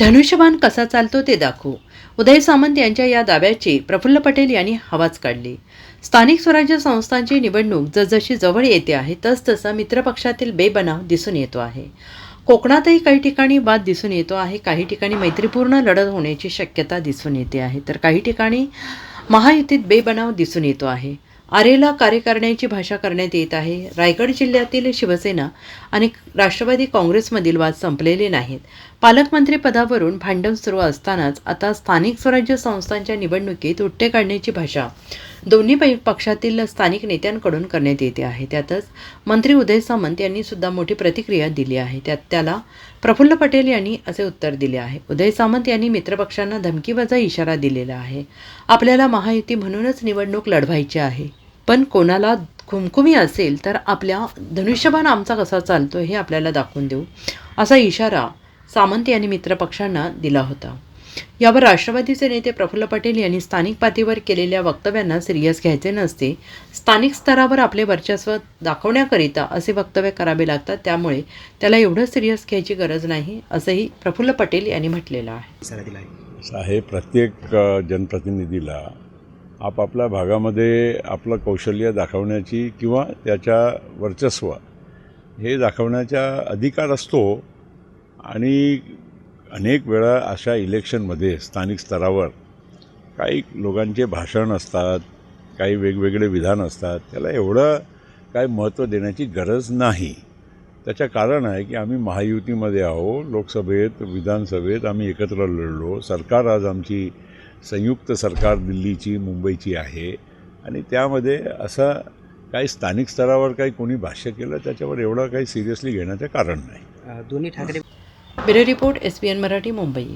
धनुष्यबाण कसा चालतो ते दाखवू. उदय सामंत यांच्या या दाव्याची प्रफुल्ल पटेल यांनी हवाच काढली. स्थानिक स्वराज्य संस्थांची निवडणूक जसजशी जवळ येते आहे तसतसा मित्रपक्षातील बेबनाव दिसून येतो आहे. कोकणातही काही ठिकाणी वाद दिसून येतो आहे काही ठिकाणी मैत्रीपूर्ण लढत होण्याची शक्यता दिसून येते आहे तर काही ठिकाणी महायुतीत बेबनाव दिसून येतो आहे. आरेला कार्य करण्याची भाषा करण्यात येत आहे. रायगड जिल्ह्यातील शिवसेना आणि राष्ट्रवादी काँग्रेसमधील वाद संपलेले नाहीत. पालकमंत्री पदावरून भांडण सुरू असतानाच आता स्थानिक स्वराज्य संस्थांच्या निवडणुकीत उट्टे काढण्याची भाषा दोन्ही पै- पक्षातील स्थानिक नेत्यांकडून करण्यात येते आहे. त्यातच मंत्री उदय सामंत यांनी सुद्धा मोठी प्रतिक्रिया दिली आहे. त्यात त्याला प्रफुल्ल पटेल यांनी असे उत्तर दिले आहे. उदय सामंत यांनी मित्रपक्षांना धमकीवजा इशारा दिलेला आहे. आपल्याला महायुती म्हणूनच निवडणूक लढवायची आहे. पण कोणाला खुमखुमी असेल तर आपल्या धनुष्यबाण आमचा कसा चालतो हे आपल्याला दाखवून देऊ. असा इशारा सामंत यांनी मित्रपक्षांना दिला होता. यावर राष्ट्रवादीचे नेते प्रफुल्ल पटेल यांनी स्थानिक पातळीवर केलेल्या वक्तव्यांना सिरियस घ्यायचे नसते. स्थानिक स्तरावर आपले वर्चस्व दाखवण्याकरिता असे वक्तव्य करावे लागतात त्यामुळे त्याला एवढं सिरियस घ्यायची गरज नाही असंही प्रफुल्ल पटेल यांनी म्हटलेलं आहे. प्रत्येक जनप्रतिनिधीला आपापल्या भागामध्ये आपलं कौशल्य दाखवण्याची किंवा त्याच्या वर्चस्व हे दाखवण्याचा अधिकार असतो. आणि अनेक वेळा अशा इलेक्शनमध्ये स्थानिक स्तरावर काही लोकांचे भाषण असतात काही वेगवेगळे विधान असतात. त्याला एवढं काय महत्त्व देण्याची गरज नाही. त्याच्या कारण आहे की आम्ही महायुतीमध्ये आहो लोकसभेत विधानसभेत आम्ही एकत्र लढलो. सरकार आज आमची संयुक्त सरकार दिल्लीची मुंबईची आहे. आणि त्यामध्ये असं काही स्थानिक स्तरावर काही कोणी भाष्य केलं त्याच्यावर एवढं काही सिरियसली घेण्याचं कारण नाही. दोन्ही Thackeray bureau report S P N Marathi Mumbai.